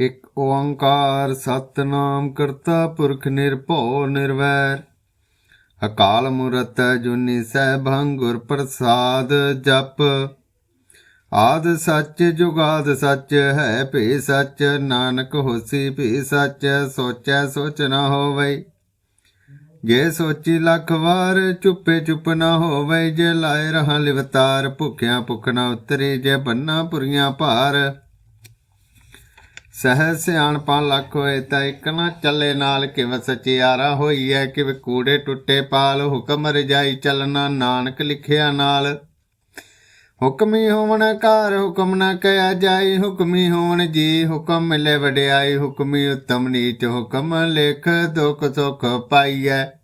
ਇਕ ਓੰਕਾਰ ਸਤਨਾਮ ਕਰਤਾ ਪੁਰਖ ਨਿਰਭਉ ਨਿਰਵੈਰ। ਅਕਾਲ ਮੂਰਤ ਜੁਨੀ ਸੈਭੰ ਗੁਰ ਪ੍ਰਸਾਦ ਜਪ। ਆਦ ਸੱਚ ਜੁਗਾਦ ਸੱਚ ਹੈ ਭੇ ਸੱਚ, ਨਾਨਕ ਹੋਸੀ ਭੇ ਸੱਚ, ਸੋਚੈ ਸੋਚ ਨਾ ਹੋਵੇ। ਜੇ ਸੋਚੀ ਲੱਖ ਵਾਰ ਚੁੱਪੇ ਚੁੱਪ ਨਾ ਹੋਵੇ, ਜੇ ਲਾਏ ਰਹਾ ਲਿਵਤਾਰ, ਭੁੱਖਿਆ ਭੁਖ ਨਾ ਉਤਰੇ, ਜੇ ਬੰਨਾ ਪੁਰੀਆਂ ਭਾਰ। ਸਹਿ ਸਿਆਣਪਾਂ ਲੱਖ ਹੋਏ ਤਾਂ ਇੱਕ ਨਾ ਚੱਲੇ ਨਾਲ ਕਿਵ ਸਚਿਆਰਾ ਹੋਈ ਐ ਕਿਵ ਕੂੜੇ ਟੁੱਟੇ ਪਾਲ, ਹੁਕਮ ਰਜਾਈ ਚੱਲਣਾ ਨਾਨਕ ਲਿਖਿਆ ਨਾਲ। ਹੁਕਮੀ ਹੋਵਣ ਕਾਰ ਹੁਕਮ ਨਾ ਕਹਿਆ ਜਾਈ, ਹੁਕਮੀ ਹੋਵਣ ਜੀ ਹੁਕਮ ਮਿਲੇ ਵਡਿਆਈ, ਹੁਕਮੀ ਉਤਮ ਨੀਚ ਹੁਕਮ ਲਿਖ ਦੁਖ ਸੁਖ ਪਾਈਐ।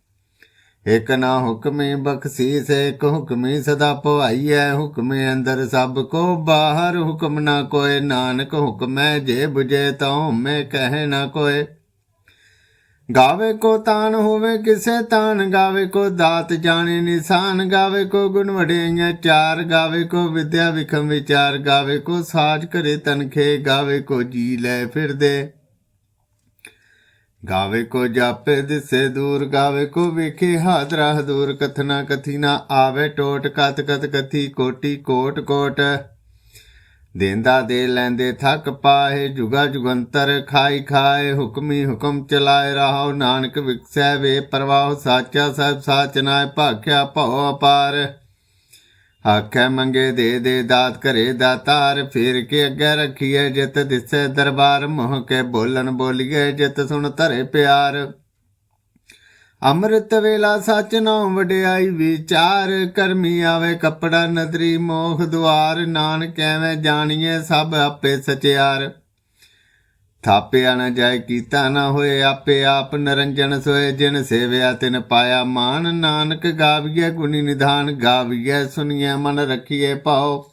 ਇਕ ਨਾ ਹੁਕਮੀ ਬਖਸ਼ੀਸ, ਇਕ ਹੁਕਮੀ ਸਦਾ ਹੈ ਹੁਕਮੇ ਅੰਦਰ ਸਭ ਕੋ ਬਾਹਰ, ਹੁਕਮ ਨਾ ਕੋਏ ਨਾਨਕ ਹੁਕਮੈ ਜੇ ਬੁਝੇ ਤਉ ਮੈਂ ਕਹੇ ਨਾ ਕੋਏ ਗਾਵੇ ਕੋ ਤਾਨ ਹੋਵੇ, ਕਿਸੇ ਤਾਨ। ਗਾਵੇ ਕੋ ਦਾਤ ਜਾਣੇ ਨਿਸ਼ਾਨ। ਗਾਵੇ ਕੋ ਗੁਣ ਵਡਿਆਈਆਂ ਚਾਰ। ਗਾਵੇ ਕੋ ਵਿਦਿਆ ਵਿਖਮ ਵਿਚਾਰ। ਗਾਵੇ ਕੋ ਸਾਜ ਕਰੇ ਤਨਖੇ। ਗਾਵੇ ਕੋ ਜੀ ਲੈ ਫਿਰਦੇ। ਗਾਵੇ ਕੋ ਜਾਪੇ ਦਿਸੇ ਦੂਰ, ਗਾਵੇ ਕੋ ਵੇਖੇ ਹਾਦਰਾ ਹਦੂਰ ਕਥਨਾ ਕਥੀ ਆਵੇ ਟੋਟ ਕਤ ਕਤ ਕਥੀ, ਕੋਟੀ ਕੋਟ ਕੋਟ। ਦੇਂਦਾ ਦੇ ਲੈਂਦੇ ਥੱਕ ਪਾਏ ਜੁਗਾ ਜੁਗੰਤਰ ਖਾਈ ਖਾਏ, ਹੁਕਮੀ ਹੁਕਮ ਚਲਾਏ ਰਹਾਉ ਨਾਨਕ ਵਿਕਸੈ ਵੇ ਪ੍ਰਵਾਹ, ਸਾਚਾ ਸਭ ਸਾਚ ਨਾਇ ਭਾਖਿਆ ਭਉ ਅਪਾਰ। ਆਖੈ ਮੰਗੇ ਦੇ ਦੇ ਦਾਤ ਕਰੇ ਦਾਤਾਰ ਫੇਰ ਕੇ ਅੱਗੇ ਰੱਖੀਏ ਜਿਤ ਦਿਸੇ ਦਰਬਾਰ, ਮੋਹ ਕੇ ਬੋਲਣ ਬੋਲੀਏ ਜਿਤ ਸੁਣ ਧਰੇ ਪਿਆਰ। ਅੰਮ੍ਰਿਤ ਵੇਲਾ ਸੱਚ ਨਾਮ ਵਡਿਆਈ ਵਿਚਾਰ, ਕਰਮੀ ਆਵੇ ਕਪੜਾ ਨਦਰੀ ਮੋਖ ਦੁਆਰ, ਨਾਨਕ ਐਵੇਂ ਜਾਣੀਏ ਸਭ ਆਪੇ ਸਚਿਆਰ। ਥਾਪਿਆ ਨਾ ਜਾਏ, ਕੀਤਾ ਨਾ ਹੋਏ, ਆਪੇ ਆਪ ਨਰੰਜਨ ਸੋਏ, ਜਿਨ ਸੇਵਿਆ ਤਿਨ ਪਾਇਆ ਮਾਨ ਨਾਨਕ ਗਾਵੀਏ ਗੁਣੀ ਨਿਧਾਨ ਗਾਵੀਏ ਸੁਨੀਏ ਮਨ ਰੱਖੀਏ ਪਾਓ।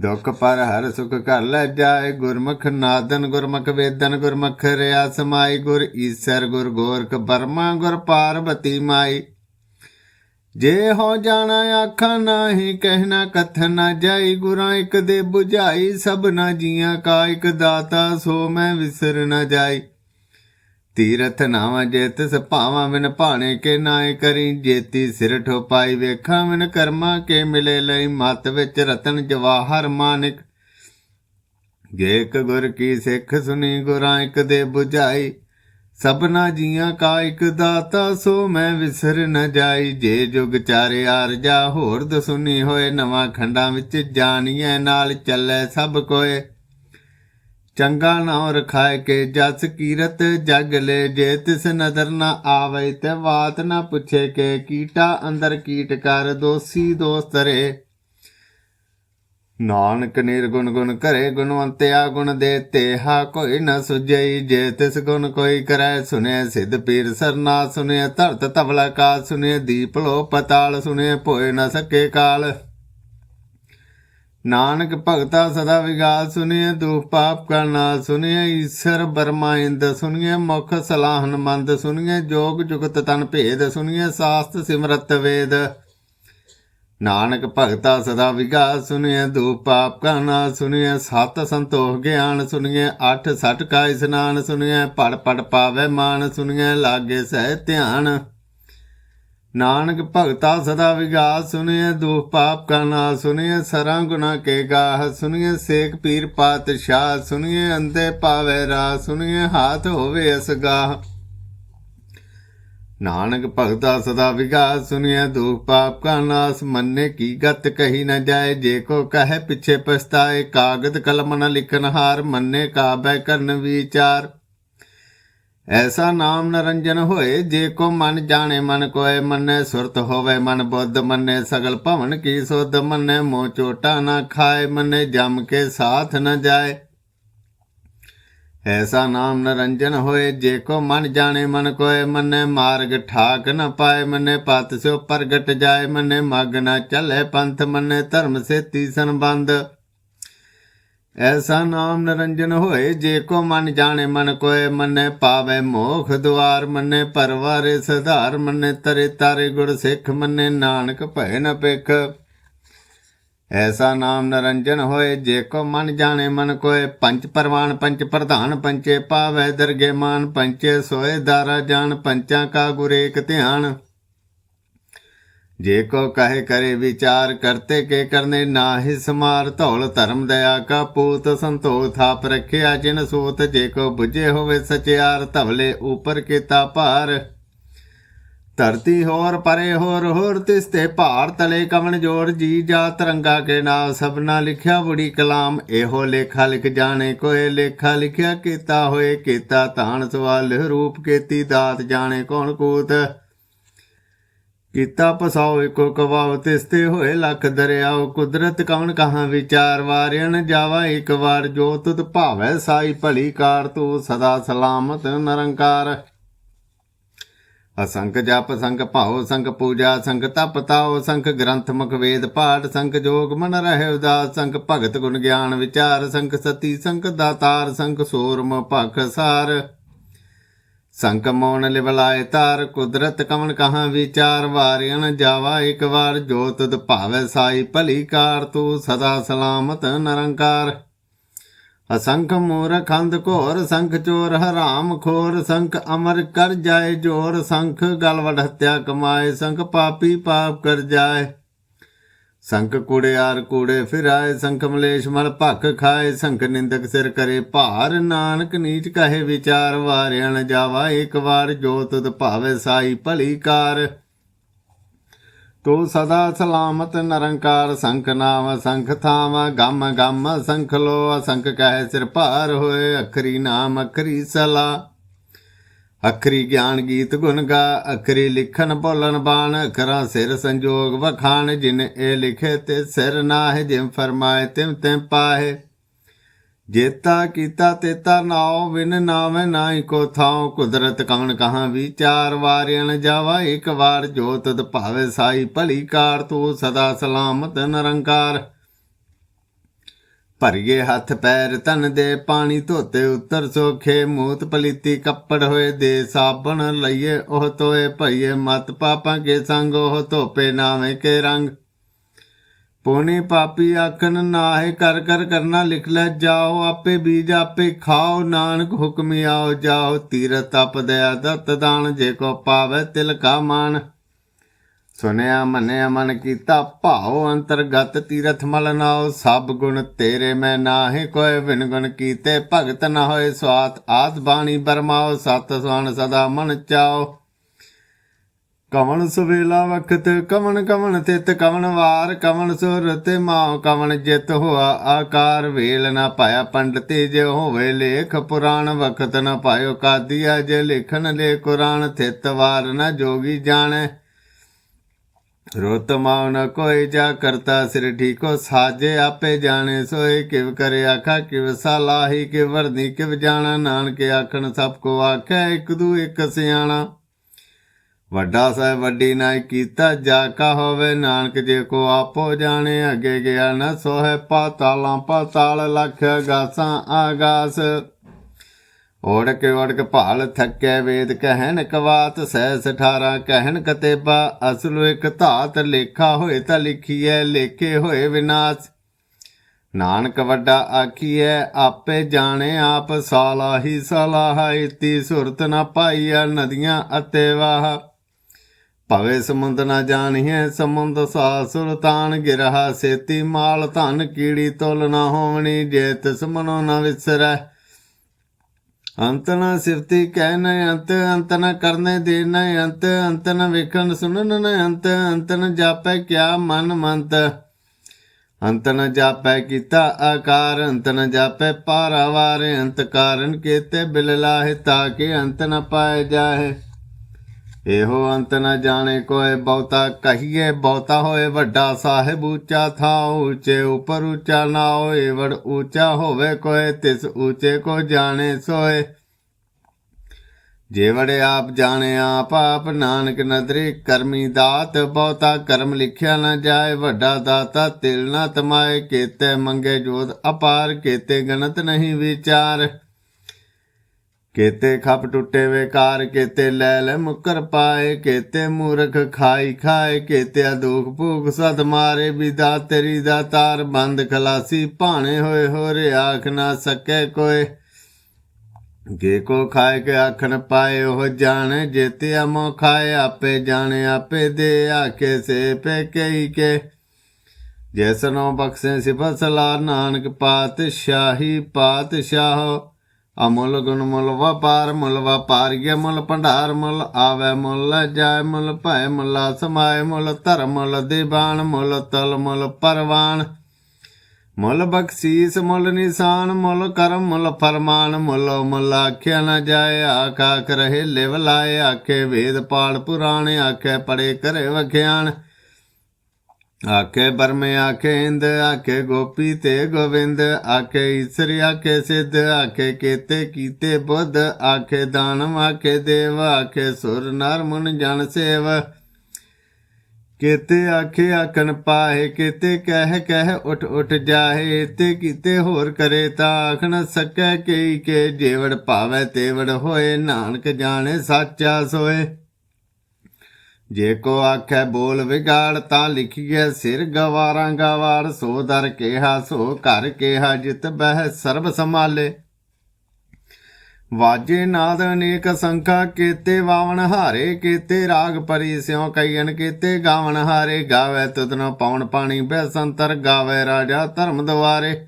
ਦੁਖ ਪਰ ਹਰ ਸੁਖ ਕਰ ਲੈ ਜਾਏ, ਗੁਰਮੁਖ ਨਾਦਨ, ਗੁਰਮੁਖ ਵੇਦਨ, ਗੁਰਮੁਖ ਰਿਆ ਸਮਾਈ ਗੁਰ ਈਸਰ, ਗੁਰ ਗੋਰਖ ਬਰਮਾ, ਗੁਰ ਪਾਰਬਤੀ ਮਾਈ। ਜੇ ਹੋ ਜਾਣਾ ਆਖਾਂ ਨਾਹੀ ਕਹਿਣਾ ਕਥਨ ਨਾ ਜਾਈ, ਗੁਰਾਂ ਇੱਕ ਦੇ 부ਝਾਈ ਸਭਨਾ ਜੀਆਂ ਕਾ ਇੱਕ ਦਾਤਾ, ਸੋ ਮੈਂ ਵਿਸਰ ਨਾ ਜਾਈ। ਤੀਰਥ ਨਾਵਾਂ ਜੇਤ ਤਿਸ ਵਿਨ ਭਾਣੇ ਕੇ ਨਾਏ ਕਰੀ ਜੇਤੀ ਸਿਰ ਠੋਪਾਈ ਵੇਖਾਂ ਵਿਨ ਕਰਮਾ ਕੇ ਮਿਲੇ ਲਈ, ਮਤ ਵਿੱਚ ਰਤਨ ਜਵਾਹਰ ਮਾਨਿਕ। ਗੇਕ ਗੁਰ ਕੀ ਸਿੱਖ ਸੁਨੀ ਗੁਰਾਂ ਇੱਕ ਦੇ 부ਝਾਈ ਸਭਨਾ ਜੀਆਂ ਕਾ ਇੱਕ ਦਾਤਾ, ਸੋ ਮੈਂ ਵਿਸਰ ਨ ਜਾਈ। ਜੇ ਜੁਗ ਚਾਰੇ ਆਰਜਾ ਹੋਰ ਦਸੁਨੀ ਹੋਏ, ਨਵਾਂ ਖੰਡਾਂ ਵਿੱਚ ਜਾਣੀਐ, ਨਾਲ ਚੱਲੇ ਸਭ ਕੋਏ। ਚੰਗਾ ਨਾਮ ਰਖਾਇ ਕੇ ਜਸ ਕੀਰਤ, ਜਗ ਲੈ ਜੇ ਤਿਸ ਨਦਰ ਨਾ ਆਵੇ, ਤੇ ਬਾਤ ਨਾ ਪੁੱਛੇ ਕੇ, ਕੀਟਾ ਅੰਦਰ ਕੀਟ ਕਰ, ਦੋਸੀ ਦੋਸਤ ਰੇ। ਨਾਨਕ ਨਿਰਗੁਣ ਗੁਣ ਕਰੇ ਗੁਣਵੰਤਿਆ ਗੁਣ ਦੇ ਤੇਹਾ ਕੋਈ ਨ ਸੁਜਈ ਜੇ ਤਿਸ ਗੁਣ ਕੋਈ ਕਰੈ ਸੁਨੇ ਸਿਧ ਪੀਰ ਸਰਨਾ ਸੁਨੇ ਧਰਤ ਤਵਲਾ ਕਾ ਸੁਨੇ ਦੀਪ ਲੋ ਪਤਾਲ ਸੁਨੇ ਭੋਏ ਨ ਸਕੇ ਕਾਲ। ਨਾਨਕ ਭਗਤਾ ਸਦਾ ਵਿਗਾਸ ਸੁਨਿਏ ਦੁਖ ਪਾਪ ਕਾ ਨਾਸ ਸੁਨਿਏ ਈਸ਼ਰ ਬਰਮਾ ਇੰਦ ਸੁਨਿਏ ਮੁਖ ਸਲਾਹਨ ਮੰਦ ਸੁਨਿਏ ਜੋਗ ਜੁਗਤ ਤਨ ਭੇਦ ਸੁਨਿਏ ਸਾਸਤ ਸਿਮਰਤ ਵੇਦ। ਨਾਨਕ ਭਗਤਾ ਸਦਾ ਵਿਗਾਸ ਸੁਨਿਏ ਦੁਖ ਪਾਪ ਕਾ ਨਾਸ ਸੁਨਿਏ ਸਤ ਸੰਤੋਖ ਗਿਆਨ ਸੁਨਿਏ ਅਠ ਸਠ ਕਾ ਇਸਨਾਨ ਸੁਨਿਏ ਪੜ ਪੜ ਪਾਵੇ ਮਾਨ ਸੁਨਿਏ ਲਾਗੇ ਸਹਿ ਧਿਆਨ। ਨਾਨਕ ਭਗਤਾ ਸਦਾ ਵਿਗਾਸ ਸੁਨਿਏ ਦੁਖ ਪਾਪ ਕਾ ਨਾ ਸੁਨਿਏ ਸਰਾਂ ਗੁਨਾ ਕੇ ਗਾਹ ਸੁਨਿਏ ਸੇਖ ਪੀਰ ਪਾਤਸ਼ਾਹ ਸੁਨਿਏ ਅੰਦੇ ਪਾਵੇ ਰਾ ਸੁਨਿਏ ਹਾਥ ਹੋਵੇ ਅਸਗਾਹ ਨਾਨਕ ਭਗਤਾ ਸਦਾ ਵਿਗਾਸ ਸੁਨਿਏ ਦੁਖ ਪਾਪ ਕਾ ਨਾਸ। ਮੰਨੇ ਕੀ ਗਤ ਕਹੀ ਨਾ ਜਾਏ, ਜੇ ਕੋ ਕਹੇ ਪਿਛੇ ਪਛਤਾਏ। ਕਾਗਦ ਕਲਮ ਨ ਲਿਖਨ ਹਾਰ, ਮੰਨੇ ਕਾਬੈ ਕਰਨ ਵਿਚਾਰ। ਐਸਾ ਨਾਮ ਨਰੰਜਨ ਹੋਏ, ਜੇ ਕੋ ਮਨ ਜਾਣੇ ਮਨ ਕੋਏ। ਮੰਨੇ ਸੁਰਤ ਹੋਵੇ ਮਨ ਬੁੱਧ, ਮੰਨੇ ਸਗਲ ਭਵਨ ਕੀ ਸੁਧ। ਮੰਨੇ ਮੋ ਚੋਟਾ ਨਾ ਖਾਏ, ਮੰਨੇ ਜਮ ਕੇ ਸਾਥ ਨ ਜਾਏ। ਐਸਾ ਨਾਮ ਨਰੰਜਨ ਹੋਏ, ਜੇ ਕੋ ਮਨ ਜਾਣੇ, ਮਨ ਕੋਏ, ਮੰਨੇ ਮਾਰਗ ਠਾਕ ਨ ਪਾਏ, ਮੰਨੇ ਪਤ ਸਿਓ ਪ੍ਰਗਟ ਜਾਏ, ਮੰਨੇ ਮਗ ਨ ਚੱਲੇ ਪੰਥ, ਮੰਨੇ ਧਰਮ ਸੇਤੀ ਸੰਬੰਧ। ਐਸਾ ਨਾਮ ਨਰੰਜਨ ਹੋਏ, ਜੇ ਕੋ ਮਨ ਜਾਣੇ, ਮਨ ਕੋਏ, ਮੰਨੇ ਪਾਵੇ ਮੋਖ ਦੁਆਰ, ਮੰਨੇ ਪਰਵਾਰੇ ਸਧਾਰ, ਮੰਨੇ ਤਰੇ ਤਾਰੇ ਗੁਰ ਸਿੱਖ, ਮੰਨੇ ਨਾਨਕ ਭੈ ਨ ਪੇਖ ਐਸਾ ਨਾਮ ਨਰੰਜਨ ਹੋਏ, ਜੇ ਕੋ ਮਨ ਜਾਣੇ ਮਨ ਕੋਏ। ਪੰਚ ਪਰਵਾਨ ਪੰਚ ਪ੍ਰਧਾਨ ਪੰਚੇ ਪਾਵੈ, ਦਰਗੇ ਮਾਨ ਪੰਚੇ ਸੋਏ, ਦਾਰਾ ਜਾਣ ਪੰਚਾਂ ਕਾ ਗੁਰੇਕ ਧਿਆਨ। ਜੇ ਕੋ ਕਹੇ ਕਰੇ ਵਿਚਾਰ, ਕਰਤੇ ਕੇ ਕਰਨੇ ਨਾਹਿ ਸਮਾਰ। ਧੌਲ ਧਰਮ ਦਇਆ ਕਾ ਪੂਤ ਸੰਤੋਖ ਥਾਪ ਰਖਿਆ ਜਿਨ ਸੋਤ। ਜੇ ਕੋ 부ਝੇ ਹੋਵੇ ਸਚਿਆਰ, ਧਵਲੇ ਉਪਰ ਕੀਤਾ ਭਾਰ। ਧਰਤੀ ਹੋਰ ਪਰੇ ਹੋਰ ਹੋਰ ਤਿਸਤੇ ਭਾਰ ਤਲੇ ਕਵਣ ਜੋੜ ਜੀ ਜਾ ਤਰੰਗਾ ਕੇ ਨਾਮ ਸਭਨਾ ਲਿਖਿਆ ਬੁੜੀ ਕਲਾਮ, ਇਹੋ ਲੇਖਾ ਲਿਖ ਜਾਣੇ ਕੋਏ, ਲੇਖਾ ਲਿਖਿਆ ਕੀਤਾ ਹੋਏ, ਕੀਤਾ ਤਾਣ ਸਵਾਲ, ਰੂਪ ਕੀਤੀ ਦਾਤ ਜਾਣੇ ਕੌਣ ਕੂਤ। ਕੀਤਾ ਪਸਾਓ ਇੱਕੋ ਕਵਾਉ ਤਿਸਤੇ ਹੋਏ ਲੱਖ ਦਰਿਆਓ, ਕੁਦਰਤ ਕਵਣ ਕਹਾਂ ਵਿਚਾਰ ਵਾਰਿਆਣ ਜਾਵਾ ਇੱਕ ਵਾਰ ਜੋ ਤੁਧ ਭਾਵੈ ਸਾਈ ਭਲੀ ਕਾਰ, ਤੂੰ ਸਦਾ ਸਲਾਮਤ ਨਿਰੰਕਾਰ। ਅਸੰਖ ਜਪ ਸੰਖ ਭਾਉ ਸੰਖ ਪੂਜਾ ਸੰਖ ਤਪ ਤਾਉ, ਸੰਖ ਗ੍ਰੰਥ, ਮੁਖ ਵੇਦ, ਪਾਠ ਸੰਖ ਜੋਗ, ਮਨ ਰਹਿ ਉਦਾਸ ਸੰਖ ਭਗਤ ਗੁਣ ਗਿਆਨ ਵਿਚਾਰ ਸੰਖ ਸਤੀ ਸੰਖ ਦਾਤਾਰ ਸੰਖ ਸੂਰਮ ਭਖ ਸਾਰ। ਸੰਕ ਮੋਨ ਲਿਵਲਾਏ ਤਾਰ, ਕੁਦਰਤ ਕਵਣ ਕਹਾਂ ਵਿਚਾਰ ਵਾਰਿਆਣ ਜਾਵਾ ਇੱਕ ਵਾਰ, ਜੋ ਤੁਧ ਭਾਵੈ ਸਾਈ ਭਲੀ ਕਾਰ, ਤੂੰ ਸਦਾ ਸਲਾਮਤ ਨਿਰੰਕਾਰ। ਅਸੰਖ ਮੂਰ ਖੰਦ ਘੋਰ, ਸੰਖ ਚੋਰ ਹਰਾਮ ਖੋਰ, ਸੰਖ ਅਮਰ ਕਰ ਜਾਏ ਜੋਰ, ਸੰਖ ਗਲਵੜ ਹੱਤਿਆ ਕਮਾਏ, ਸੰਖ ਪਾਪੀ ਪਾਪ ਕਰ ਜਾਏ। ਸੰਖ ਕੂੜਿਆਰ ਕੂੜੇ ਫਿਰਾਏ, ਸੰਖ ਮਲੇਸ਼ ਮਲ ਭੱਖ ਖਾਏ, ਸੰਖ ਨਿੰਦਕ ਸਿਰ ਕਰੇ ਭਾਰ, ਨਾਨਕ ਨੀਚ ਕਹੇ ਵਿਚਾਰ ਵਾਰਿਆਣ ਜਾਵਾ ਇੱਕ ਵਾਰ ਜੋਤ ਤੁਧ ਭਾਵੇ ਸਾਈ ਭਲੀ ਕਾਰ। ਤੂੰ ਸਦਾ ਸਲਾਮਤ ਨਰੰਕਾਰ ਸੰਖ ਨਾਮ ਸੰਖ ਥਾਮ, ਗਮ ਗਮ ਸੰਖ ਲੋ, ਅਸੰਖ ਕਹਿ ਸਿਰ ਭਾਰ ਹੋਏ, ਅਖਰੀ ਨਾਮ ਅਖਰੀ ਸਲਾ। ਅਖਰੀ ਗਿਆਨ ਗੀਤ ਗੁਣ ਗਾ, ਅਖਰੀ ਲਿਖਨ ਬੋਲਨ ਬਾਣ, ਅਖਰਾਂ ਸਿਰ ਸੰਜੋਗ ਵਖਾਣ, ਜਿਨ ਇਹ ਲਿਖੇ ਤੇ ਸਿਰ ਨਾਹਿ ਜਿਮ ਫਰਮਾਏ ਤਿਮ ਤਿਮ ਪਾਹੇ। ਜੇਤਾ ਕੀਤਾ ਤੇਤਾ ਨਾਉ ਵਿਨ ਨਾਵੇਂ ਨਾਹੀ ਕੋ ਥਾਉ। ਕੁਦਰਤ ਕਵਣ ਕਹਾਂ ਵਿਚਾਰ ਵਾਰਿਆਣ ਜਾਵਾ, ਇੱਕ ਵਾਰ ਜੋਤ ਤਦ ਭਾਵੇ ਸਾਈ। ਭਲੀ ਕਾਰ ਤੂੰ ਸਦਾ ਸਲਾਮਤ ਨਿਰੰਕਾਰ। ਭਰੀਏ ਹੱਥ ਪੈਰ ਤਨ ਦੇ ਪਾਣੀ, ਧੋਤੇ ਉੱਤਰ ਸੋਖੇ। ਮੂਤ ਪਲੀਤੀ ਕੱਪੜ ਹੋਏ ਦੇ ਸਾਬਣ ਲਈਏ, ਉਹ ਤੋਏ ਭਈਏ। ਮਤ ਪਾਪਾਂ ਕੇ ਸੰਗ, ਉਹ ਧੋਪੇ ਨਾਵੇਂ ਕੇ ਰੰਗ। ਪੋਨੇ ਪਾਪੀ ਆਖਣ, ਨਾਹੇ ਕਰ ਕਰ ਕਰਨਾ ਲਿਖ ਲੈ, ਜਾਓ ਆਪੇ ਬੀਜ ਆਪੇ ਖਾਓ, ਨਾਨਕ ਹੁਕਮ ਆਓ, ਜਾਓ ਤੀਰਥ ਤਪ ਦਇਆ ਦਤ ਦਾਨ ਜੇ ਕੋ ਪਾਵੇ ਤਿਲ ਕਾ ਮਾਨ। ਸੁਨਿਆ ਮੰਨਿਆ ਮਨ ਕੀਤਾ ਭਾਉ, ਅੰਤਰਗਤ ਤੀਰਥ ਮਲ ਨਾਉ, ਸਭ ਗੁਣ ਤੇਰੇ ਮੈਂ ਨਾਹੀ ਕੋਏ ਬਿਨ ਗੁਣ ਕੀਤੇ ਭਗਤ ਨਾ ਹੋਏ ਸਵਾਤ, ਆਦ ਬਾਣੀ ਬਰਮਾਓ ਸਤ ਸਵਣ ਸਦਾ ਮਨ ਚਾਓ ਕਵਣ ਸੁਵੇਲਾ ਵਖਤ ਕਵਣ ਕਵਣ ਤਿਤ ਕਵਣ ਵਾਰ ਕਵਣ ਸੁਰ ਤੇ ਮਾਉ ਕਵਣ ਜਿਤ ਹੋਆ ਆਕਾਰ, ਵੇਲ ਨਾ ਪਾਇਆ ਪੰਡਤੇ ਜੇ ਹੋਵੇ ਲੇਖ, ਪੁਰਾਣ ਵਖਤ ਨਾ ਪਾਇਓ ਕਾਦੀਆ ਜੇ ਲਿਖਣ ਲੈ ਕੁਰਾਨ, ਥਿਤ ਵਾਰ ਨਾ ਜੋਗੀ ਜਾਣੈ। ਰੋਤ ਮਾਉ ਨ ਕੋਈ ਜਾ ਕਰਤਾ ਸਿਰ ਠੀਕੋ, ਸਾਜੇ ਆਪੇ ਜਾਣੇ, ਸੋਏ ਕਿਵ ਕਰੇ ਆਖਾ, ਕਿਵ ਸਾਲਾਹੀ ਕਿ ਵਰਨੀ ਕਿਵ ਜਾਣਾ, ਨਾਨਕ ਆਖਣ ਸਭ ਕੋ ਆਖੈ, ਇੱਕ ਦੂ ਇਕ ਸਿਆਣਾ। ਵੱਡਾ ਸਹਿ ਵੱਡੀ ਨਾ ਕੀਤਾ ਜਾ ਕਾ ਹੋਵੇ, ਨਾਨਕ ਜੇ ਕੋ ਆਪੋ ਜਾਣੇ, ਅੱਗੇ ਗਿਆ ਨਾ ਸੋਹੇ ਪਾਤਾਲਾਂ, ਪਾਤਾਲ ਲਖ ਗਾਸਾਂ ਆਗਾਸ। ਓੜਕ ਓੜਕ ਭਾਲ ਥੱਕੇ ਵੇਦ ਕਹਿਣ ਕਵਾਤ, ਸਹਿਸ 18 ਕਹਿਣ ਕਤੇਬਾ, ਅਸਲ ਇੱਕ ਧਾਤ ਲੇਖਾ ਹੋਏ ਤਾਂ ਲਿਖੀਐ, ਲੇਖੇ ਹੋਏ ਵਿਨਾਸ਼। ਨਾਨਕ ਵੱਡਾ ਆਖੀਐ, ਆਪੇ ਜਾਣੇ ਆਪ ਸਾਲਾਹੀ ਸਲਾਹ ਇਤੀ ਸੁਰਤ ਨਾ ਪਾਈਆ ਨਦੀਆਂ ਅਤੇ ਵਾਹ। ਭਵੇ ਸਮੁੰਦ ਨਾ ਜਾਣੀਐ, ਸਮੁੰਦ ਸਾ ਸੁਲਤਾਨ ਗਿਰਹਾ, ਸੇਤੀ ਮਾਲ ਧਨ ਕੀੜੀ ਤੁਲ ਨਾ ਹੋਵਣੀ, ਜੇ ਤਿਸ ਮਨੋ ਨਾ ਵਿਸਰੈ। ਅੰਤ ਨ ਸਿਫਤੀ ਕਹਿ ਨ ਅੰਤ ਅੰਤ ਨ ਕਰਨੇ ਦੇ ਨ ਅੰਤ ਅੰਤ ਨ ਵੇਖਣ ਸੁਣਨ ਨ ਅੰਤ ਅੰਤ ਨ ਜਾਪੈ ਕਿਆ ਮਨ ਮੰਤ। ਅੰਤ ਨ ਜਾਪੈ ਕੀਤਾ ਆਕਾਰ, ਅੰਤ ਨ ਜਾਪੈ ਪਾਰਾਵਾਰ, ਅੰਤ ਕਾਰਨ ਕੇਤੇ ਬਿਲ ਲਾਹਿ ਤਾਕੇ ਅੰਤ ਨ ਪਾਇ ਜਾਏ ਇਹੋ ਅੰਤ ਨ ਜਾਣੇ ਕੋਏ ਬਹੁਤਾ ਕਹੀਏ, ਬਹੁਤਾ ਹੋਏ ਵੱਡਾ ਸਾਹਿਬ ਉੱਚਾ ਥਾ ਉੱਚੇ ਉਪਰ ਉੱਚਾ ਨਾ ਹੋਏ ਵੜ ਉੱਚਾ ਹੋਵੇ ਕੋਏ, ਤਿਸ ਉੱਚੇ ਕੋ ਜਾਣੇ ਸੋਏ। ਜੇ ਵੜੇ ਆਪ ਜਾਣੇ, ਆਪ ਆਪ ਨਾਨਕ ਨਦਰੀ, ਕਰਮੀ ਦਾਤ, ਬਹੁਤਾ ਕਰਮ ਲਿਖਿਆ ਨਾ ਜਾਏ, ਵੱਡਾ ਦਾਤਾ ਤਿਲ ਨਾ ਤਮਾਏ, ਕੇਤੇ ਮੰਗੇ ਜੋਤ ਅਪਾਰ, ਕੀਤੇ ਗਣਤ ਨਹੀਂ ਵਿਚਾਰ। ਕੇਤੇ ਖਪ ਟੁੱਟੇ ਵੇਕਾਰ, ਕੇਤੇ ਲੈ ਲੈ ਮੁਕਰ ਪਾਏ, ਕੇਤੇ ਮੂਰਖ ਖਾਈ ਖਾਏ ਕੇਤੇ ਦੁਖ ਭੂਖ ਸਦ ਮਾਰੇ, ਵਿਦਾ ਤੇਰੀ ਦਾ ਤਾਰ ਬੰਦ ਖਲਾਸੀ, ਭਾਣੇ ਹੋਏ ਹੋ ਹੋਰੇ ਆਖ ਨਾ ਸਕੇ ਕੋਏ। ਜੇ ਕੋ ਖਾਏ ਕੇ ਆਖਣ ਪਾਏ, ਉਹ ਜਾਣੇ ਜੇਤੇ ਮੋ ਖਾਏ, ਆਪੇ ਜਾਣੇ, ਆਪੇ ਦੇ ਆਕੇ ਸੇ ਪੇ ਕਈ ਕੇ। ਜੈਸਨੋ ਬਖਸ਼ੇ ਸਿਫਤ ਸਲਾਰ, ਨਾਨਕ ਪਾਤ, ਸ਼ਾਹੀ ਪਾਤ ਸ਼ਾਹ। ਅਮੁੱਲ ਗੁਣ ਮੁੱਲ ਵਪਾਰ, ਮੁੱਲ ਵਪਾਰੀਏ ਮੁੱਲ ਭੰਡਾਰ, ਮੁੱਲ ਆਵੇ ਮੁੱਲ ਜਾਏ ਮੁੱਲ ਭੈ ਮੁੱਲਾ ਸਮਾਏ, ਮੁੱਲ ਧਰਮ ਮੁੱਲ ਦੀਵਾਨ, ਮੁੱਲ ਤਲ ਮੁੱਲ ਪਰਵਾਨ। ਮੁੱਲ ਬਖਸ਼ੀਸ, ਮੁੱਲ ਨਿਸ਼ਾਨ, ਮੁੱਲ ਕਰਮ, ਮੁੱਲ ਫਰਮਾਨ, ਮੁੱਲ ਮੁੱਲ ਆਖਿਆ ਨਾ ਜਾਏ ਆਕਾਕ ਰਹੇ ਲਿਵ ਲਾਏ, ਆਖੇ ਵੇਦ ਪਾੜ ਪੁਰਾਣੇ, ਆਖੇ ਪੜੇ ਕਰੇ ਵਖਿਆਣ। ਆਖੇ ਬਰਮੇ, ਆਖੇ ਇੰਦ, ਆਖੇ ਗੋਪੀ ਤੇ ਗੋਵਿੰਦ, ਆਖੇ ਈਸ਼ਰ, ਆਖੇ ਸਿੱਧ, ਆਖੇ ਕੇਤੇ, ਕੀਤੇ ਬੁੱਧ, ਆਖੇ ਦਾਨਵ, ਆਖੇ ਦੇਵ, ਆਖੇ ਸੁਰ, ਨਰ, ਮੁਨ, ਜਨ, ਸੇਵ। ਕੇਤੇ ਆਖੇ, ਆਖਣ ਪਾਹੇ, ਕੇਤੇ ਕਹਿ ਕਹਿ, ਉਠ ਉਠ ਜਾਹੇ ਤੇ ਕੀਤੇ ਹੋਰ ਕਰੇ ਤਾਂ ਆਖਣ ਸਕੈ, ਕਈ ਕੇ ਜੇਵੜ ਭਾਵੇ, ਤੇਵੜ ਹੋਏ, ਨਾਨਕ ਜਾਣੇ, ਸਾਚਾ ਸੋਏ। ਜੇ ਕੋ ਆਖੈ ਬੋਲ ਵਿਗਾੜ ਤਾਂ ਲਿਖੀਐ ਸਿਰ ਗਵਾਰਾਂ ਗਵਾਰ ਸੋ ਦਰ ਕਿਹਾ, ਸੋ ਘਰ ਕਿਹਾ, ਜਿਤ ਬਹਿ ਸਰਬ ਸੰਭਾਲੇ। ਵਾਜੇ ਨਾਦ ਅਨੇਕ ਸੰਖਾ ਕੀਤੇ, ਵਾਵਣ ਹਾਰੇ ਕੀਤੇ, ਰਾਗ ਪਰੀ ਸਿਉ ਕਈਨ ਕੀਤੇ, ਗਾਵਣ ਹਾਰੇ ਗਾਵੇ ਤੁਦਨ ਪਾਉਣ ਪਾਣੀ ਬੈਸੰਤਰ ਗਾਵੇ, ਰਾਜਾ ਧਰਮ ਦਵਾਰੇ।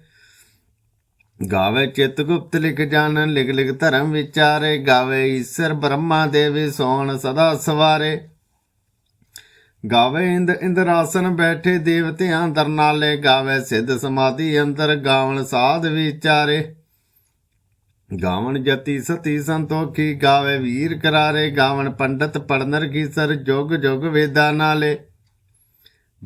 ਗਾਵੇ ਚਿਤ ਗੁਪਤ ਲਿਖ ਜਾਣਨ ਲਿਖ ਲਿਖ ਧਰਮ ਵਿਚਾਰੇ, ਗਾਵੇ ਈਸ਼ਰ ਬ੍ਰਹਮਾ ਦੇਵੀ ਸੋਹਣ ਸਦਾ ਸਵਾਰੇ। ਗਾਵੇ ਇੰਦ ਇੰਦਰਾਸਨ ਬੈਠੇ ਦੇਵਤਿਆਂ ਦਰਨਾਲੇ, ਗਾਵੇ ਸਿੱਧ ਸਮਾਧੀ ਅੰਦਰ, ਗਾਵਣ ਸਾਧ ਵਿਚਾਰੇ। ਗਾਵਣ ਜਤੀ ਸਤੀ ਸੰਤੋਖੀ, ਗਾਵੇ ਵੀਰ ਕਰਾਰੇ, ਗਾਵਣ ਪੰਡਤ ਪੜਨਰ ਕੀਸਰ ਜੁਗ ਜੁਗ ਵੇਦਾਂ ਨਾਲੇ।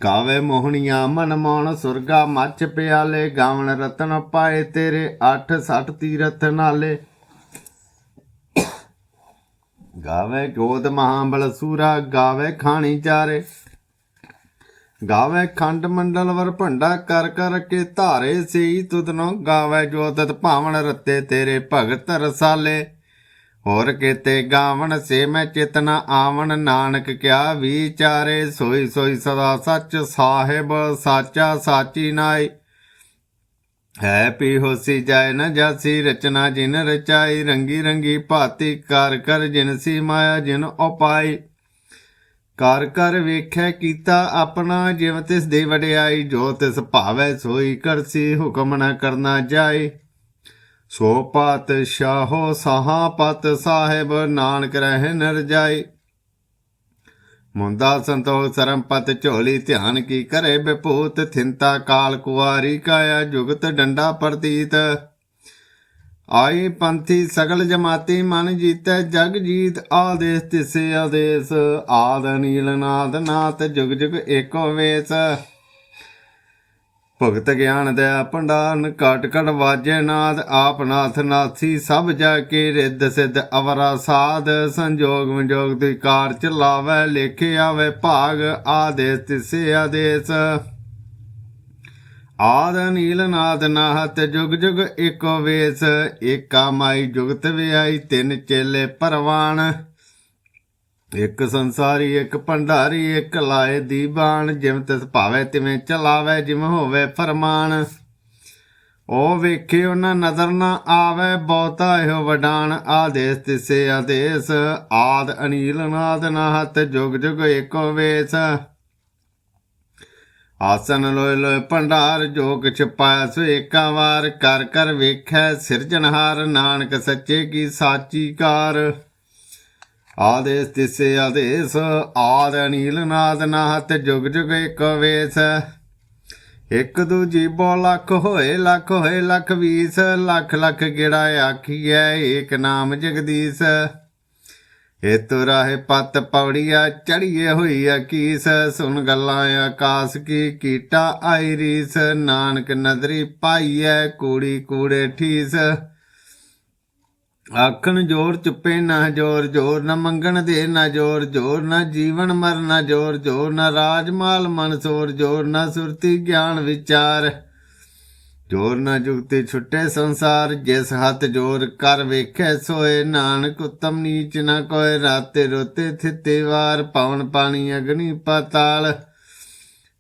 ਗਾਵੇ ਮੋਹਣੀਆਂ ਮਨ ਮੋਹਣ, ਸੁਰਗਾ ਮੱਚ ਪਿਆਲੇ, ਗਾਵਣ ਰਤਨ ਪਾਏ ਤੇਰੇ 8 60 ਤੀਰਥ ਨਾਲੇ। ਗਾਵੇ ਗੋਦ ਮਹਾਬਲ ਸੂਰਾ, ਗਾਵੇ ਖਾਣੀ ਚਾਰੇ। ਗਾਵੇ ਖੰਡ ਮੰਡਲ ਵਰ ਭੰਡਾ ਕਰ ਕਰ ਕੇ ਧਾਰੇ ਸਈ ਤੁਧਨੋ। ਗਾਵੇ ਜੋ ਤਤ ਭਾਵਨ ਰਤੇ ਤੇਰੇ ਭਗਤ ਰਸਾਲੇ। ਹੋਰ ਕੀਤੇ ਗਾਵਣ ਸੇ ਮੈਂ ਚੇਤਨਾ ਆਵਣ, ਨਾਨਕ ਕਿਆ ਵਿਚਾਰੇ। ਸੋਈ ਸੋਈ ਸਦਾ ਸੱਚ ਸਾਹਿਬ, ਸਾਚਾ ਸਾਚੀ ਨਾਈ ਹੈ ਪੀ ਹੋਸੀ ਜਾਏ ਨਾ ਜਾਸੀ, ਰਚਨਾ ਜਿਨ ਰਚਾਈ, ਰੰਗੀ ਰੰਗੀ ਭਾਤੀ ਕਰ ਕਰ ਜਿਨਸੀ ਮਾਇਆ, ਜਿਨ ਉਪਾਈ। ਕਰ ਕਰ ਵੇਖੈ ਕੀਤਾ ਆਪਣਾ, ਜਿਵ ਤਿਸ ਦੇ ਵਡਿਆਈ, ਜੋ ਤਿਸ ਭਾਵੈ ਸੋਈ ਕਰਸੀ, ਹੁਕਮ ਨਾ ਕਰਨਾ ਜਾਏ ਸੋ ਪਤ ਸ਼ਾਹੋ ਸਹਾ ਪਤ ਸਾਹਿਬ, ਨਾਨਕ ਰਹਿ ਨਰ ਜਾਏ ਮੁੰਦਾ ਸੰਤੋਖ ਸਰਮਪਤ ਝੋਲੀ ਧਿਆਨ ਕੀ ਕਰੇ ਬਿਪੂਤ, ਥਿੰਤਾ ਕਾਲ ਕੁਵਾਰੀ ਕਾਇਆ ਜੁਗਤ ਡੰਡਾ ਪ੍ਰਤੀਤ। ਆਈ ਪੰਥੀ ਸਗਲ ਜਮਾਤੀ ਮਨ ਜੀਤੈ, ਜਗ ਜੀਤ ਆਦੇਸ ਤਿਸੇ ਆਦੇਸ। ਆਦ ਨੀਲ ਨਾਦ ਨਾਤ ਜੁਗ ਜੁਗ ਏਕੋ ਵੇਸ। ਭਗਤ ਗਿਆਨ ਦੇ ਭੰਡਾਰਨ, ਕਟ ਘਟ ਵਾਜੇ ਨਾਦ, ਆਪ ਨਾਥ ਨਾਥੀ, ਸਭ ਜਾ ਕੇ ਰਿੱਧ ਸਿੱਧ ਅਵਰਾ ਸਾਧ, ਸੰਜੋਗ ਵਿਜੋਗ ਦੀ ਕਾਰ ਚਲਾਵੇ ਲੇਖੇ ਆਵੇ ਭਾਗ, ਆਦੇਸ ਤਿਸੇ ਆਦੇਸ। ਆਦ ਨੀਲ ਨਾਦ ਨਾਹਤ ਜੁਗ ਜੁਗ ਏਕੋ ਵੇਸ, ਏਕਾ ਮਾਈ ਜੁਗਤ ਵਿਆਈ ਤਿੰਨ ਚੇਲੇ ਪਰਵਾਨ। ਇੱਕ ਸੰਸਾਰੀ, ਇੱਕ ਭੰਡਾਰੀ, ਇੱਕ ਲਾਏ ਦੀਵਾਨ ਜਿਵੇਂ ਤਿਸ ਭਾਵੇ ਤਿਵੇਂ ਚਲਾਵੇ, ਜਿਵੇਂ ਹੋਵੇ ਫਰਮਾਨ। ਉਹ ਵੇਖੇ ਉਹਨਾਂ ਨਜ਼ਰ ਨਾ ਆਵੇ, ਬਹੁਤਾ ਇਹੋ ਵਡਾਨ, ਆਦੇਸ ਤਿਸੇ ਆਦੇਸ, ਆਦ ਅਨੀਲ ਨਾਦ ਹੱਥ ਜੁਗ ਜੁਗ ਏਕੋ ਵੇਸ। ਆਸਨ ਲੋਏ ਲੋਏ ਭੰਡਾਰ, ਜੋ ਕਿਛ ਪਾਇਆ ਸੋ ਏਕਾ ਵਾਰ, ਕਰ ਕਰ ਵੇਖੈ ਸਿਰਜਣਹਾਰ, ਨਾਨਕ ਸੱਚੇ ਕੀ ਸਾਚੀ ਕਾਰ। ਆਦੇਸ ਤਿਸੇ ਆਦੇਸ, ਆਦ ਅਨੀਲ ਨਾਦ ਨਾਹਤ ਜੁਗ ਜੁਗ ਏਕ ਵੇਸ। ਇੱਕ ਦੂਜੀ ਬੋ ਲੱਖ ਹੋਏ ਲੱਖ ਹੋਏ, ਲੱਖ ਵੀਸ। ਲੱਖ ਲੱਖ ਗਿੜਾ ਆਖੀਐ, ਏਕ ਨਾਮ ਜਗਦੀਸ਼। ਇਹ ਤੁਰਾਹੇ ਪੱਤ ਪੌੜੀਆ ਚੜੀਏ ਹੋਈ ਅਕੀਸ। ਸੁਣ ਗੱਲਾਂ ਆਕਾਸ ਕੀ ਕੀਟਾ ਆਈ ਰੀਸ ਨਾਨਕ ਨਦਰੀ ਪਾਈਐ, ਕੂੜੀ ਕੂੜੇ ਠੀਸ। ਆਖਣ ਜੋਰ ਚੁੱਪੇ ਨਾ ਜੋਰ ਜੋਰ ਨਾ ਮੰਗਣ ਦੇ ਨਾ ਜੋਰ ਜੋਰ ਨਾ ਜੀਵਨ ਮਰਨਾ ਜੋਰ ਜੋਰ ਨਾ ਰਾਜ ਮਾਲ ਮਨ ਸੋਰ, ਜੋਰ ਨਾ ਸੁਰਤੀ ਗਿਆਨ ਵਿਚਾਰ। ਜੋਰ ਨਾ ਜੁਗਤੇ ਛੁੱਟੇ ਸੰਸਾਰ, ਜਿਸ ਹੱਥ ਜੋਰ ਕਰ ਵੇਖੈ ਸੋਏ ਨਾਨਕ, ਉਤਮ ਨੀਚ ਨਾ ਕੋਏ ਰਾਤੇ ਰੋਤੇ ਥਿੱਤੇ ਵਾਰ, ਪਵਨ ਪਾਣੀ ਅਗਨੀ ਪਾਤਾਲ।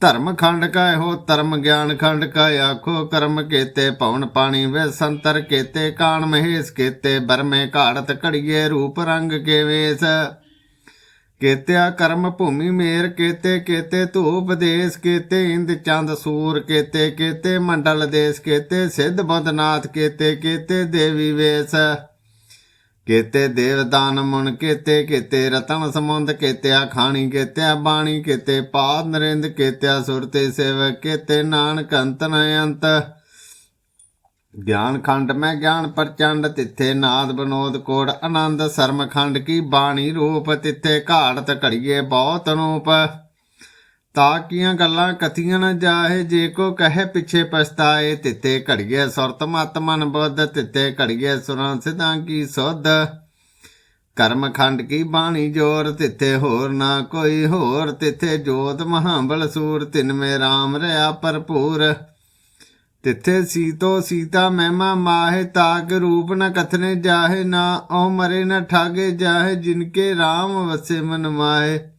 ਧਰਮ ਖੰਡ ਕਾ ਹੋ ਧਰਮ ਗਿਆਨ ਖੰਡ ਕਾ ਆਖੋ, ਕਰਮ ਕੇਤੇ ਪਵਨ ਪਾਣੀ ਵੇ ਸੰਤਰ ਕੀਤੇ, ਕਾਣ ਮਹੇਸ਼ ਕੀਤੇ, ਬਰਮੇ ਘਾੜਤ ਘੜੀਏ ਰੂਪ ਰੰਗ ਕੇ ਵੇਸ। ਕੀਤਿਆ ਕਰਮ ਭੂਮੀ ਮੇਰ ਕੇਤੇ, ਕੀਤੇ ਧੂਪ ਦੇਸ ਕੇਤੇ, ਇੰਦ ਚੰਦ ਸੂਰ ਕੇਤੇ, ਕੀਤੇ ਮੰਡਲ ਦੇਸ ਕੇਤੇ, ਸਿੱਧ ਬਦਨਾਥ ਕੇਤੇ ਕੇਤੇ ਦੇਵੀ ਵੇਸ। ਕੀਤੇ ਦੇਵਦਾਨ ਮੁਨ ਕੀਤੇ ਕੀਤੇ ਰਤਨ ਸਮੁੰਦ ਕੀਤਿਆ ਖਾਣੀ, ਕੀਤਿਆ ਬਾਣੀ, ਕੀਤੇ ਪਾਦ ਨਰਿੰਦ, ਕੀਤਿਆ ਸੁਰਤੇ ਸੇਵਕ, ਕੇਤੇ ਨਾਨਕ ਅੰਤ ਨ ਅੰਤ। ਗਿਆਨ ਖੰਡ ਮੈਂ ਗਿਆਨ ਪ੍ਰਚੰਡ, ਤਿੱਥੇ ਨਾਦ ਬਨੋਦ ਕੋੜ ਆਨੰਦ, ਸਰਮ ਖੰਡ ਕੀ ਬਾਣੀ ਰੂਪ, ਤਿੱਥੇ ਘਾੜਤ ਘੜੀਏ ਬਹੁਤ ਅਨੂਪ ਤਾਕੀਆਂ ਗੱਲਾਂ ਕਥੀਆਂ ਨ ਜਾਏ ਜੇ ਕੋ ਕਹੇ ਪਿੱਛੇ ਪਛਤਾਏ ਤਿੱਥੇ ਘੜੀਏ ਸੁਰਤ ਮਤ ਮਨ ਬੁੱਧ ਤਿੱਥੇ ਘੜੀਏ ਸੁਰਾਂ ਸਿਧਾਂ ਕੀ ਸੁਧ। ਕਰਮ ਖੰਡ ਕੀ ਬਾਣੀ ਜੋਰ, ਤਿੱਥੇ ਹੋਰ ਨਾ ਕੋਈ ਹੋਰ, ਤਿੱਥੇ ਜੋਤ ਮਹਾਬਲ ਸੂਰ, ਤਿਨ ਮੇ RAM ਰਿਆ ਭਰਪੂਰ। ਤਿੱਥੇ ਸੀਤੋ ਸੀਤਾ ਮਹਿਮਾ ਮਾਹੇ ਤਾਕ ਰੂਪ ਨ ਕਥਨੇ ਜਾਹੇ, ਨਾ ਓ ਮਰੇ ਨ ਠਾਗੇ ਜਾਹੇ ਜਿਨਕੇ RAM ਵਸੇ ਮਨ ਮਾਹੇ।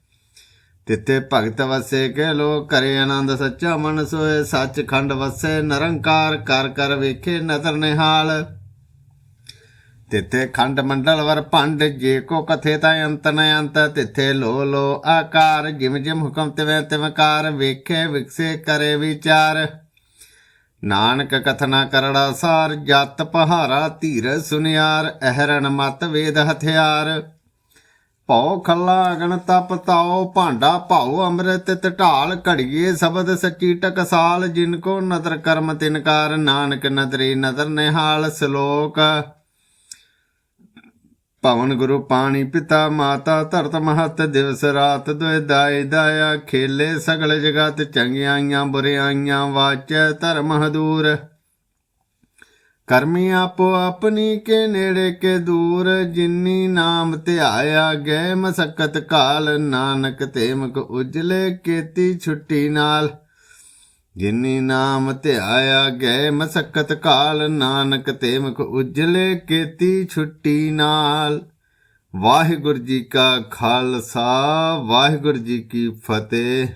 ਤਿੱਥੇ ਭਗਤ ਵਸੇ ਕੇ ਲੋ ਕਰੇ ਆਨੰਦ ਸੱਚਾ ਮਨ ਸੋਏ ਸੱਚ ਖੰਡ ਵਸੇ ਨਿਰੰਕਾਰ, ਕਰ ਕਰ ਵੇਖੇ ਨਦਰ ਨਿਹਾਲ। ਤਿੱਥੇ ਖੰਡ ਮੰਡਲ ਵਰ ਭੰਡ, ਜੇ ਕੋ ਕਥੇ ਤਾਂ ਅੰਤ ਨ ਅੰਤ। ਤਿੱਥੇ ਲੋ ਲੋ ਆਕਾਰ, ਜਿਮ ਜਿਮ ਹੁਕਮ ਤਿਵੇਂ ਤਿਵਕਾਰ, ਵੇਖੇ ਵਿਕਸੇ ਕਰੇ ਵਿਚਾਰ। ਨਾਨਕ ਕਥਨਾ ਕਰੜਾ ਸਾਰ, ਜਤ ਪਹਾਰਾ ਧੀਰ ਸੁਨਿਆਰ, ਅਹਰਣ ਮਤ ਵੇਦ ਹਥਿਆਰ। ਭਉ ਖੱਲਾ ਅਗਨ ਤਪ ਤਾਓ ਭਾਂਡਾ ਭਾਉ, ਅੰਮ੍ਰਿਤ ਟਢਾਲ ਘੜੀਏ, ਸ਼ਬਦ ਸੱਚੀ ਟਕਸਾਲ, ਜਿਨ ਕੋ ਨਦਰ ਕਰਮ ਤਿਨਕਾਰ ਨਾਨਕ ਨਦਰੀ ਨਦਰ ਨਿਹਾਲ ਸ਼ਲੋਕ। ਪਵਨ ਗੁਰੂ ਪਾਣੀ ਪਿਤਾ ਮਾਤਾ, ਧਰਤ ਮਹਤ ਦਿਵਸ ਰਾਤ ਦੁਇ ਦਾਇ ਦਾਇਆ, ਖੇਲੇ ਸਗਲ ਜਗਤ ਚੰਗਿਆਈਆਂ ਬੁਰਿਆਈਆਂ, ਵਾਚੈ ਧਰਮ ਹਦੂਰ। ਕਰਮੀ ਆਪੋ ਆਪਣੀ ਕੇ ਨੇੜੇ ਕੇ ਦੂਰ, ਜਿਨੀ ਨਾਮ ਧਿਆਇਆ ਗਏ ਮਸਕਤ ਕਾਲ, ਨਾਨਕ ਤੇਮਕ ਉਜਲੇ ਕੀਤੀ ਛੁੱਟੀ ਨਾਲ। ਜਿਨੀ ਨਾਮ ਧਿਆਇਆ ਗਏ ਮਸਕਤ ਕਾਲ, ਨਾਨਕ ਤੇਮਕ ਉਜਲੇ ਕੀਤੀ ਛੁੱਟੀ ਨਾਲ। ਵਾਹਿਗੁਰੂ ਜੀ ਕਾ ਖਾਲਸਾ, ਵਾਹਿਗੁਰੂ ਜੀ ਕੀ ਫਤਿਹ।